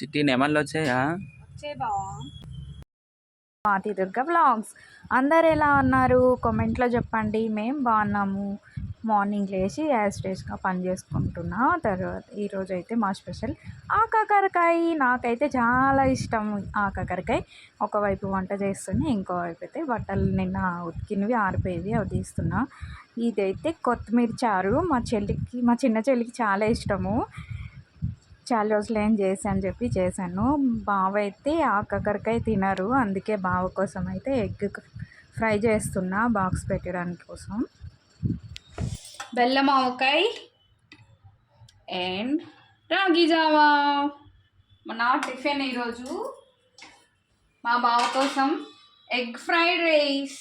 చిట్టి నెమళ్ళు వచ్చాయా? మాతి దుర్గ వ్లాగ్స్ అందరు ఎలా ఉన్నారు? కామెంట్లో చెప్పండి. మేము బాగున్నాము. మార్నింగ్ లేచి యాజ్ డేస్గా పని చేసుకుంటున్నా. తర్వాత ఈరోజు అయితే మా స్పెషల్ ఆ కాకరకాయ నాకైతే చాలా ఇష్టం ఆ ఒకవైపు వంట చేస్తున్నా ఇంకోవైపు అయితే బట్టలు నిన్న ఉతికినవి ఆరిపోయేవి అవి తీస్తున్నా. ఇదైతే కొత్తిమీర చారు. మా చెల్లికి మా చిన్న చెల్లికి చాలా ఇష్టము. చాలా రోజులు ఏం చేశాను చెప్పి చేశాను. బావ అయితే ఆ కాకరకాయ తినరు. అందుకే బావ కోసం అయితే ఎగ్ ఫ్రై చేస్తున్నా బాక్స్ పెట్టడానికి కోసం. బెల్లం ఆవకాయ అండ్ రాగి జావా. నా టిఫిన్ ఈరోజు మా బావ కోసం ఎగ్ ఫ్రైడ్ రైస్.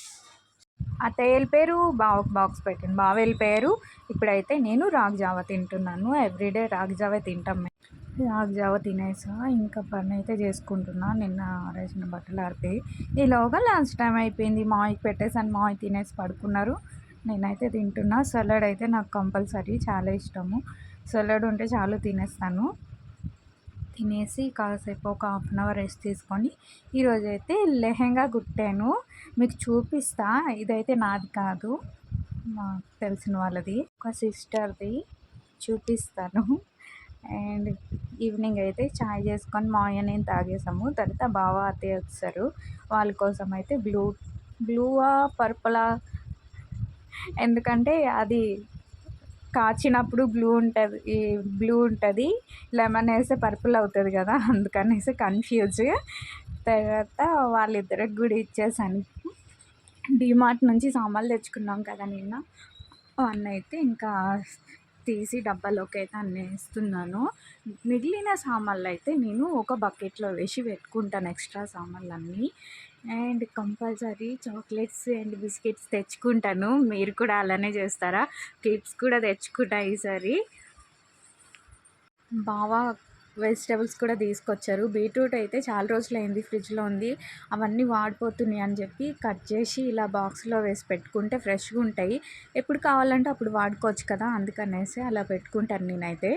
అత్తయ్య వెళ్ళిపోయారు బావ బాక్స్ పెట్టాను బావ వెళ్ళిపోయారు. ఇప్పుడైతే నేను రాగి జావా తింటున్నాను. ఎవ్రీడే రాగి జావా తింటాం మేము రాగి తినేసా ఇంకా పని అయితే చేసుకుంటున్నా. నిన్న ఆరేసిన బట్టలు ఆరిపోయి ఈలోగా లాస్ట్ టైం అయిపోయింది. మాయకి పెట్టేసాను మావి తినేసి పడుకున్నారు. నేనైతే తింటున్నా. సలాడ్ అయితే నాకు కంపల్సరీ చాలా ఇష్టము. సలాడ్ ఉంటే చాలు తినేస్తాను. తినేసి కాసేపు ఒక హాఫ్ అన్ అవర్ రెస్ట్ తీసుకొని ఈరోజు అయితే లెహెంగా కుట్టాను. మీకు చూపిస్తా. ఇదైతే నాది కాదు. మాకు తెలిసిన వాళ్ళది. ఒక సిస్టర్ది చూపిస్తాను. అండ్ ఈవినింగ్ అయితే చాయ్ చేసుకొని మావయ్య నేను తాగేసాము. తర్వాత బావ అత్తయ్య వచ్చారు. వాళ్ళ కోసం అయితే బ్లూ బ్లూవా పర్పులా? ఎందుకంటే అది కాచినప్పుడు బ్లూ ఉంటుంది ఈ బ్లూ ఉంటుంది. లెమన్ వేస్తే పర్పుల్ అవుతుంది కదా అందుకనేసి కన్ఫ్యూజ్ తర్వాత వాళ్ళిద్దరికి కూడా ఇచ్చేసాను. డిమార్ట్ నుంచి సామాన్లు తెచ్చుకున్నాం కదా నిన్న. వన్ అయితే ఇంకా తీసి డబ్బాలోకి అయితే అన్నీ వేస్తున్నాను మిగిలిన సామాన్లు అయితే నేను ఒక బకెట్లో వేసి పెట్టుకుంటాను ఎక్స్ట్రా సామాన్లు అన్నీ and compulsory chocolates and biscuits తెచ్చుకుంటాను. మీరు కూడా అలానే చేస్తారా? క్లిప్స్ కూడా తెచ్చుకుంటా ఈసారి. బాగా వెజిటేబుల్స్ కూడా తీసుకొచ్చారు. బీట్రూట్ అయితే చాలా రోజులు అయింది ఫ్రిడ్జ్లో ఉంది. అవన్నీ వాడిపోతున్నాయి అని చెప్పి కట్ చేసి ఇలా బాక్స్లో వేసి పెట్టుకుంటే ఫ్రెష్గా ఉంటాయి. ఎప్పుడు కావాలంటే అప్పుడు వాడుకోవచ్చు కదా అందుకనేసి అలా పెట్టుకుంటాను నేనైతే.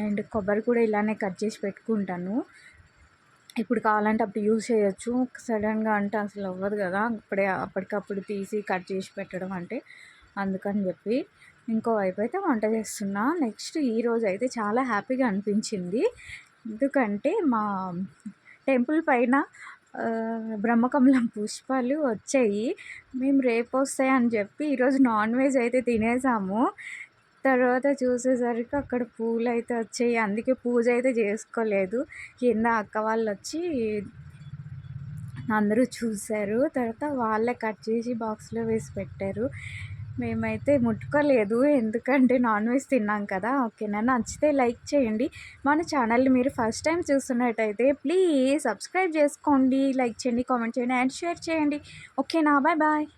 అండ్ కొబ్బరి కూడా ఇలానే కట్ చేసి పెట్టుకుంటాను. ఇప్పుడు కావాలంటే అప్పుడు యూజ్ చేయొచ్చు. సడన్గా అంటే అసలు అవ్వదు కదా. అప్పుడే అప్పటికప్పుడు తీసి కట్ చేసి పెట్టడం అంటే అందుకని చెప్పి ఇంకో వైపు అయితే వంట చేస్తున్నా. నెక్స్ట్ ఈరోజు అయితే చాలా హ్యాపీగా అనిపించింది. ఎందుకంటే మా టెంపుల్ పైన బ్రహ్మకమలం పుష్పాలు వచ్చాయి. మేము రేపు వస్తాయి అని చెప్పి ఈరోజు నాన్ వెజ్ అయితే తినేసాము. తర్వాత చూసేసరికి అక్కడ పూలు అయితే వచ్చాయి. అందుకే పూజ అయితే చేసుకోలేదు. కింద అక్క వాళ్ళు వచ్చి అందరూ చూశారు. తర్వాత వాళ్ళే కట్ చేసి బాక్స్లో వేసి పెట్టారు. మేమైతే ముట్టుకోలేదు. ఎందుకంటే నాన్ వెజ్ తిన్నాం కదా. ఓకేనా? నచ్చితే లైక్ చేయండి. మన ఛానల్ని మీరు ఫస్ట్ టైం చూస్తున్నట్టయితే ప్లీజ్ సబ్స్క్రైబ్ చేసుకోండి. లైక్ చేయండి కామెంట్ చేయండి అండ్ షేర్ చేయండి. ఓకేనా? Bye bye.